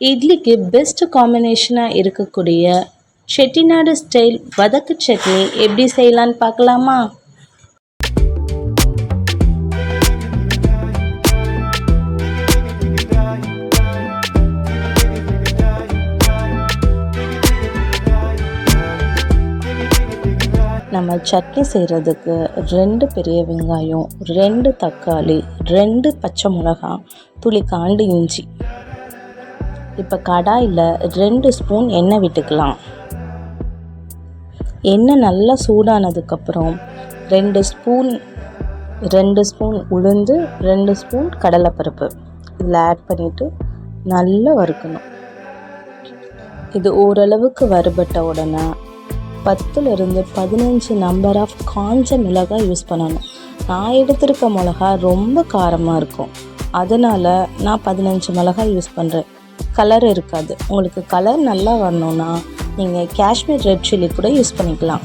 இட்லிக்கு பெஸ்ட் காம்பினேஷனாக இருக்கக்கூடிய செட்டிநாடு ஸ்டைல் வதக்கு சட்னி எப்படி செய்யலான்னு பார்க்கலாமா? நம்ம சட்னி செய்கிறதுக்கு ரெண்டு பெரிய வெங்காயம் ரெண்டு தக்காளி ரெண்டு பச்சை மிளகாய் துளி காண்டு இஞ்சி. இப்போ கடாயில் ரெண்டு ஸ்பூன் எண்ணெய் விட்டுக்கலாம். எண்ணெய் நல்லா சூடானதுக்கப்புறம் ரெண்டு ஸ்பூன் ரெண்டு ஸ்பூன் உளுந்து ரெண்டு ஸ்பூன் கடலைப்பருப்பு. இதில் ஆட் பண்ணிவிட்டு நல்லா வறுக்கணும். இது ஓரளவுக்கு வறுபட்ட உடனே பத்துலேருந்து பதினஞ்சு நம்பர் ஆஃப் காஞ்ச மிளகாய் யூஸ் பண்ணணும். நான் எடுத்திருக்க மிளகா ரொம்ப காரமாக இருக்கும். அதனால் நான் பதினஞ்சு மிளகாய் யூஸ் பண்ணுறேன் கலர் இருக்காது. உங்களுக்கு கலர் நல்லா வரணும்னா நீங்கள் காஷ்மீர் ரெட் சில்லி கூட யூஸ் பண்ணிக்கலாம்.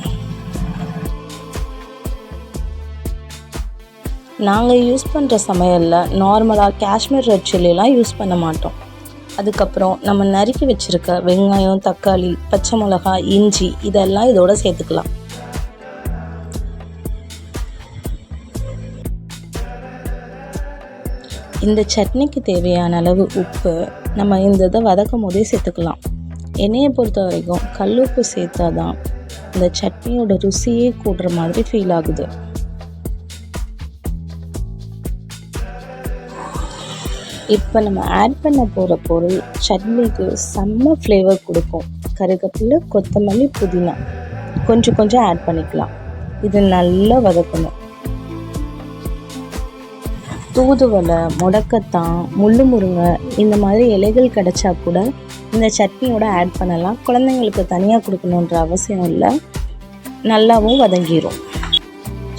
நாங்கள் யூஸ் பண்ணுற சமையலில் நார்மலாக காஷ்மீர் ரெட் சில்லிலாம் யூஸ் பண்ண மாட்டோம். அதுக்கப்புறம் நம்ம நறுக்கி வச்சுருக்க வெங்காயம் தக்காளி பச்சை மிளகாய் இஞ்சி இதெல்லாம் இதோட சேர்த்துக்கலாம். இந்த சட்னிக்கு தேவையான அளவு உப்பு நம்ம இந்த இதை வதக்கும் போதே சேர்த்துக்கலாம். எண்ணெயை பொறுத்த வரைக்கும் கல் உப்பு சேர்த்தா தான் இந்த சட்னியோட ருசியே கூடுற மாதிரி ஃபீல் ஆகுது. இப்போ நம்ம ஆட் பண்ண போகிற பொருள் சட்னிக்கு செம்ம ஃப்ளேவர் கொடுக்கும். கருவேப்பிலை கொத்தமல்லி புதினா. கொஞ்சம் கொஞ்சம் ஆட் பண்ணிக்கலாம். இது நல்லா வதக்கணும். தூதுவளை முடக்கத்தான் முள்ளு முருங்கை இந்த மாதிரி இலைகள் கிடைச்சா கூட இந்த சட்னியோட ஆட் பண்ணலாம். குழந்தைங்களுக்கு தனியாக கொடுக்கணுன்ற அவசியம் இல்லை. நல்லாவும் வதங்கிடும்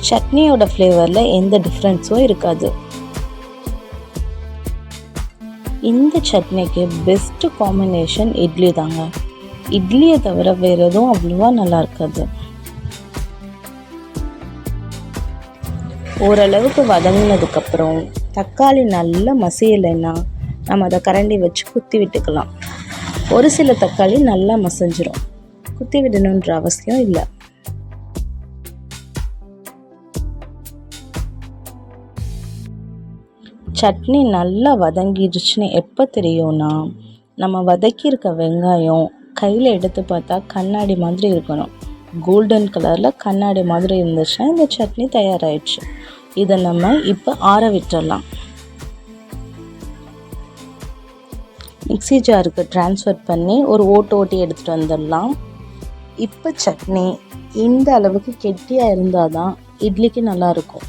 சட்னியோட ஃப்ளேவரில் எந்த டிஃப்ரென்ஸும் இருக்காது. இந்த சட்னிக்கு பெஸ்ட்டு காம்பினேஷன் இட்லி தாங்க. இட்லியை தவிர வேறு எதுவும் அவ்வளோவா நல்லா இருக்காது. ஓரளவுக்கு வதங்கினதுக்கப்புறம் தக்காளி நல்லா மசியலைன்னா நம்ம அதை கரண்டி வச்சு குத்தி விட்டுக்கலாம். ஒரு சில தக்காளி நல்லா மசஞ்சிரும். குத்தி விடணுன்ற அவசியம் இல்லை. சட்னி நல்லா வதங்கிடுச்சுன்னு எப்போ தெரியும்னா நம்ம வதக்கியிருக்க வெங்காயம் கையில் எடுத்து பார்த்தா கண்ணாடி மாதிரி இருக்கணும். கோல்டன் கலரில் கண்ணாடி மாதிரி இருந்துச்சுன்னா இந்த சட்னி தயாராகிடுச்சு இதை நம்ம இப்போ ஆற விட்டுடலாம் மிக்ஸி ஜாருக்கு டிரான்ஸ்ஃபர் பண்ணி ஒரு ஓட்டு ஓட்டி எடுத்துகிட்டு வந்துடலாம். இப்போ சட்னி இந்த அளவுக்கு கெட்டியாக இருந்தால் தான் இட்லிக்கு நல்லாயிருக்கும்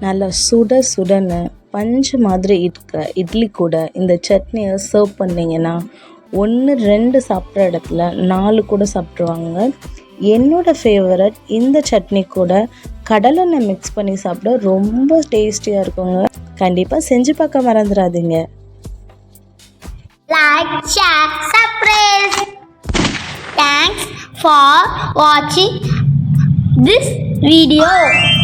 நல்லா சுட சுடன்னு பஞ்சு மாதிரி இருக்க இட்லி கூட இந்த சட்னியை சர்வ் பண்ணிங்கன்னா ஒன்று ரெண்டு சாப்பிட்ற இடத்துல நாலு கூட சாப்பிட்ருவாங்க என்னோட ஃபேவரட் இந்த சட்னி கூட கடலெண்ணெய் மிக்ஸ் பண்ணி சாப்பிட ரொம்ப டேஸ்டியாக இருக்குங்க கண்டிப்பாக செஞ்சு பார்க்க மறந்துடாதீங்க like, share, subscribe. Thanks for watching this video.